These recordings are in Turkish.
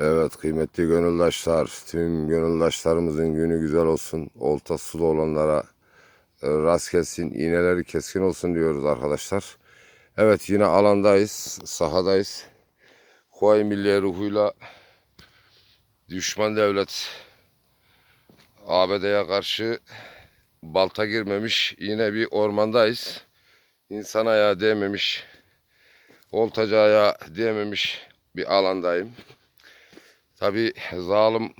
Evet kıymetli gönüldaşlar, tüm gönüldaşlarımızın günü güzel olsun. Olta sulu olanlara e, rast gelsin, iğneleri keskin olsun diyoruz arkadaşlar. Evet yine alandayız, sahadayız. Kuvayi Milliye ruhuyla düşman devlet ABD'ye karşı balta girmemiş yine bir ormandayız. İnsan ayağı değmemiş, oltacı ayağı değmemiş bir alandayım. Tabi zalim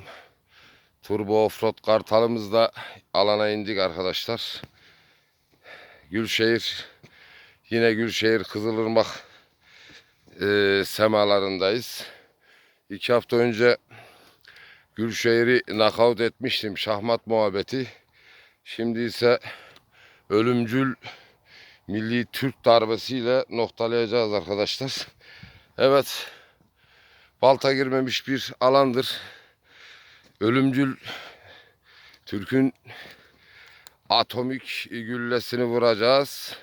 turbo offroad kartalımızda alana indik arkadaşlar. Gülşehir yine Gülşehir Kızılırmak e, semalarındayız. İki hafta önce Gülşehir'i nakavt etmiştim şahmat muhabbeti. Şimdi ise ölümcül milli Türk darbesiyle noktalayacağız arkadaşlar. Evet. Balta girmemiş bir alandır. Ölümcül Türk'ün atomik güllesini vuracağız.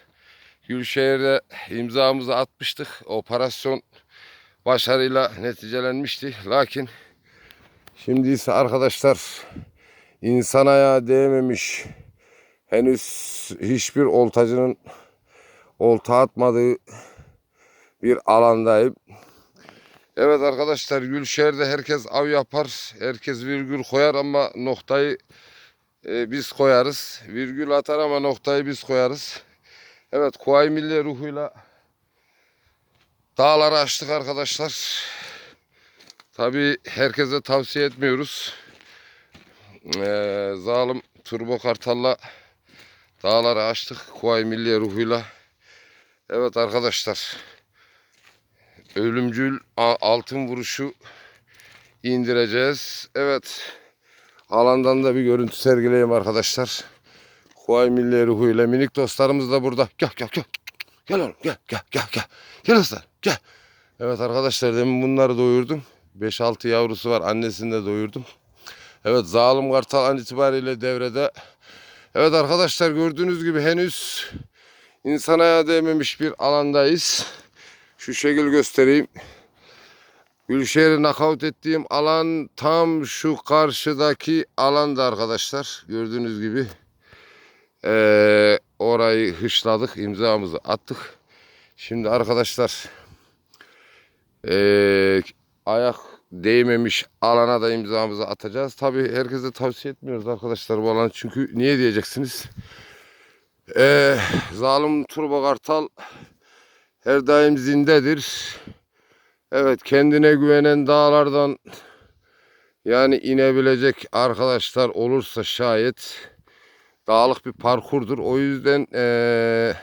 Gülşehir'de imzamızı atmıştık. Operasyon başarıyla neticelenmişti. Lakin şimdi ise arkadaşlar insan ayağı değmemiş henüz hiçbir oltacının olta atmadığı bir alandayım. Evet arkadaşlar Gülşehir'de herkes av yapar. Herkes virgül koyar ama noktayı e, biz koyarız. Virgül atar ama noktayı biz koyarız. Evet Kuvayi Milliye ruhuyla dağları açtık arkadaşlar. Tabi herkese tavsiye etmiyoruz. Ee, zalim Turbo Kartal'la dağları açtık Kuvayi Milliye ruhuyla. Evet arkadaşlar ölümcül altın vuruşu indireceğiz. Evet. Alandan da bir görüntü sergileyeyim arkadaşlar. Kuvayi Milli Ruhu ile minik dostlarımız da burada. Gel gel gel. Gel oğlum gel gel gel gel. Gel dostlar gel. Evet arkadaşlar demin bunları doyurdum. 5-6 yavrusu var. Annesini de doyurdum. Evet zalim kartal an itibariyle devrede. Evet arkadaşlar gördüğünüz gibi henüz insan ayağı değmemiş bir alandayız. Şu şekil göstereyim. Gülşehir'i nakavt ettiğim alan tam şu karşıdaki alanda arkadaşlar. Gördüğünüz gibi. Ee, orayı hışladık. imzamızı attık. Şimdi arkadaşlar ee, ayak değmemiş alana da imzamızı atacağız. Tabi herkese tavsiye etmiyoruz arkadaşlar bu alanı. Çünkü niye diyeceksiniz? Ee, zalim Turbo Kartal her daim zindedir. Evet kendine güvenen dağlardan yani inebilecek arkadaşlar olursa şayet dağlık bir parkurdur. O yüzden eee,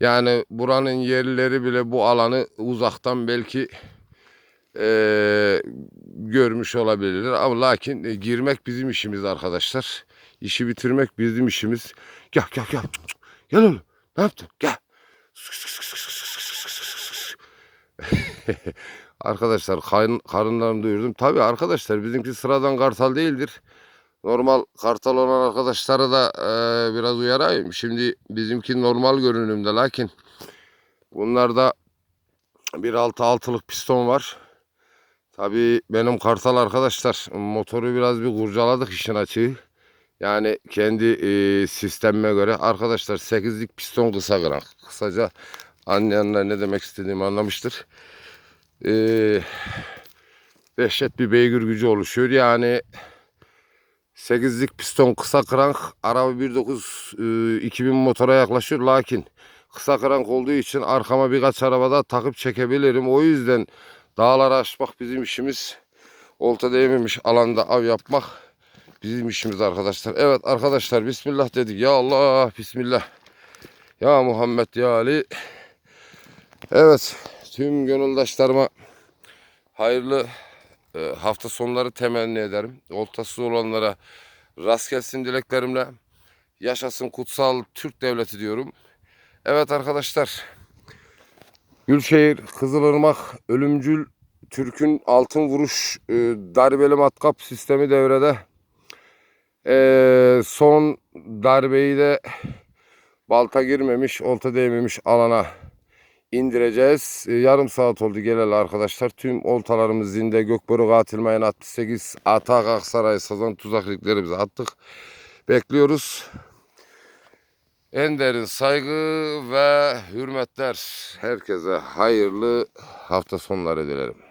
yani buranın yerlileri bile bu alanı uzaktan belki eee, görmüş olabilirler. Ama lakin e, girmek bizim işimiz arkadaşlar. İşi bitirmek bizim işimiz. Gel gel gel. Gel oğlum. Ne yaptın? Gel. arkadaşlar karın, karınlarını doyurdum. Tabii arkadaşlar bizimki sıradan kartal değildir. Normal kartal olan arkadaşlara da e, biraz uyarayım. Şimdi bizimki normal görünümde lakin bunlarda bir altı altılık piston var. Tabii benim kartal arkadaşlar motoru biraz bir kurcaladık işin açığı. Yani kendi e, sistemime göre arkadaşlar 8'lik piston kısa kıran. Kısaca anlayanlar ne demek istediğimi anlamıştır. Ee, dehşet bir beygir gücü oluşuyor. Yani 8'lik piston kısa krank araba 1.9 e, 2000 motora yaklaşıyor. Lakin kısa krank olduğu için arkama birkaç arabada takıp çekebilirim. O yüzden dağları aşmak bizim işimiz. Olta değmemiş alanda av yapmak bizim işimiz arkadaşlar. Evet arkadaşlar Bismillah dedik. Ya Allah Bismillah. Ya Muhammed ya Ali. Evet tüm gönüldaşlarıma hayırlı e, hafta sonları temenni ederim. Oltasız olanlara rast gelsin dileklerimle. Yaşasın kutsal Türk devleti diyorum. Evet arkadaşlar. Gülşehir, Kızılırmak, Ölümcül, Türk'ün altın vuruş e, darbeli matkap sistemi devrede. E, son darbeyi de balta girmemiş, olta değmemiş alana indireceğiz. E, yarım saat oldu geleli arkadaşlar. Tüm oltalarımız zinde. Gökboru katilmayın 68. Atak Aksaray sazan tuzaklıklarımızı attık. Bekliyoruz. En derin saygı ve hürmetler. Herkese hayırlı hafta sonları dilerim.